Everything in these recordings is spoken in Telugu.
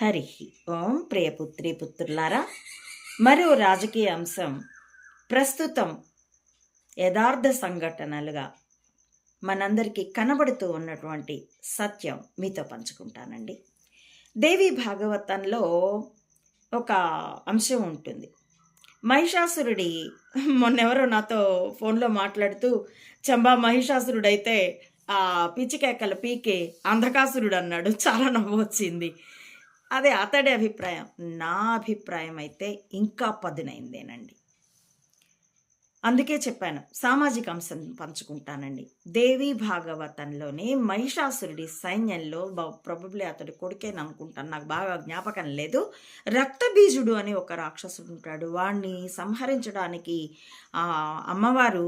హరి ఓం ప్రియపుత్రి పుత్రులారా మరో రాజకీయ అంశం ప్రస్తుతం యథార్థ సంఘటనలుగా మనందరికీ కనబడుతూ ఉన్నటువంటి సత్యం మీతో పంచుకుంటానండి. దేవి భాగవతంలో ఒక అంశం ఉంటుంది. మహిషాసురుడి మొన్నెవరో నాతో ఫోన్లో మాట్లాడుతూ చంబా మహిషాసురుడైతే ఆ పిచ్చికేకల పీకే అంధకాసురుడు అన్నాడు. చాలా నవ్వు వచ్చింది అదే అతడి అభిప్రాయం. నా అభిప్రాయం అయితే ఇంకా పదునైందేనండి. అందుకే చెప్పాను సామాజిక అంశం పంచుకుంటానండి. దేవి భాగవతంలోని మహిషాసురుడి సైన్యంలో ప్రాబబ్లీ అతడి కొడుకేని అనుకుంటాను. నాకు బాగా జ్ఞాపకం లేదు. రక్తబీజుడు అని ఒక రాక్షసుడు ఉంటాడు. వాడిని సంహరించడానికి అమ్మవారు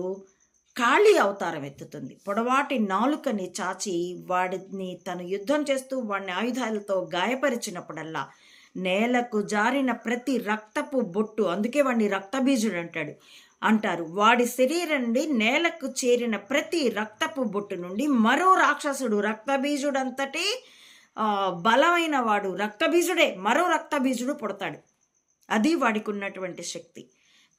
కాళీ అవతారం ఎత్తుతుంది. పొడవాటి నాలుకని చాచి వాడిని తను యుద్ధం చేస్తూ వాడిని ఆయుధాలతో గాయపరిచినప్పుడల్లా నేలకు జారిన ప్రతి రక్తపు బొట్టు అందుకే వాడిని రక్తబీజుడు అంటాడు. అంటారు వాడి శరీరం నుండి నేలకు చేరిన ప్రతి రక్తపు బొట్టు నుండి మరో రాక్షసుడు రక్తబీజుడంతటి బలమైన వాడు రక్తబీజుడే మరో రక్తబీజుడు పుడతాడు. అది వాడికి ఉన్నటువంటి శక్తి.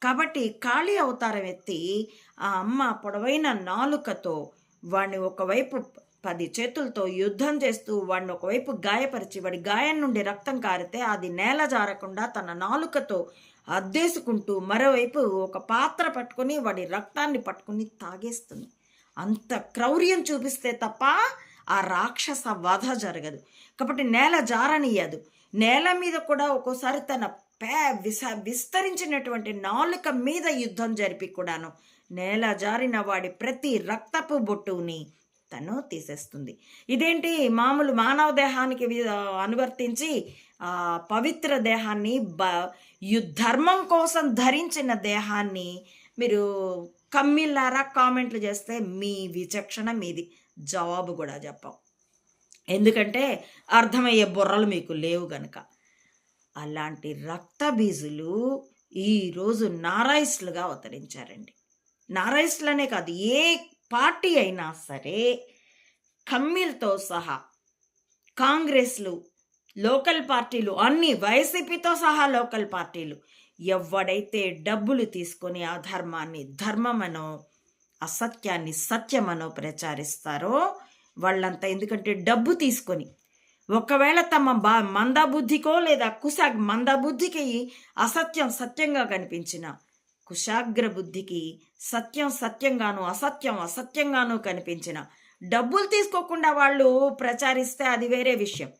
కాబట్టి కాళీ అవతారం ఎత్తి ఆ అమ్మ పొడవైన నాలుకతో వాడిని ఒకవైపు పది చేతులతో యుద్ధం చేస్తూ వాడిని ఒకవైపు గాయపరిచి వాడి గాయం నుండి రక్తం కారితే అది నేల జారకుండా తన నాలుకతో అద్దేసుకుంటూ మరోవైపు ఒక పాత్ర పట్టుకొని వాడి రక్తాన్ని పట్టుకుని తాగేస్తుంది. అంత క్రౌర్యం చూపిస్తే తప్ప ఆ రాక్షస వధ జరగదు. కాబట్టి నేల జారనీయదు. నేల మీద కూడా ఒక్కోసారి తన పే విస విస్తరించినటువంటి నాలుక మీద యుద్ధం జరిపి కూడాను నేల జారిన వాడి ప్రతి రక్తపు బొట్టుని తను తీసేస్తుంది. ఇదేంటి? మామూలు మానవ దేహానికి అనువర్తించి పవిత్ర దేహాన్ని బ యు- ధర్మం కోసం ధరించిన దేహాన్ని మీరు కమ్మిల్లారా కామెంట్లు చేస్తే మీ విచక్షణ మీది. జవాబు కూడా చెప్పం ఎందుకంటే అర్థమయ్యే బుర్రలు మీకు లేవు గనక. అలాంటి రక్త బీజులు ఈరోజు నారాయిస్లుగా అవతరించారండి నారాయిస్లనే కాదు ఏ పార్టీ అయినా సరే కమ్మిల్తో సహా కాంగ్రెస్లు లోకల్ పార్టీలు అన్ని వైసీపీతో సహా లోకల్ పార్టీలు ఎవడైతే డబ్బులు తీసుకొని ఆ ధర్మాన్ని ధర్మమనో అసత్యాన్ని సత్యమనో ప్రచారిస్తారో వాళ్ళంతా ఎందుకంటే డబ్బు తీసుకొని ఒకవేళ తమ బా మందబుద్ధికో లేదా కుశాగ్ మందబుద్ధికి అసత్యం సత్యంగా కనిపించిన కుశాగ్ర బుద్ధికి సత్యం సత్యంగాను అసత్యం అసత్యంగాను కనిపించిన డబ్బులు తీసుకోకుండా వాళ్ళు ప్రచారిస్తే అది వేరే విషయం.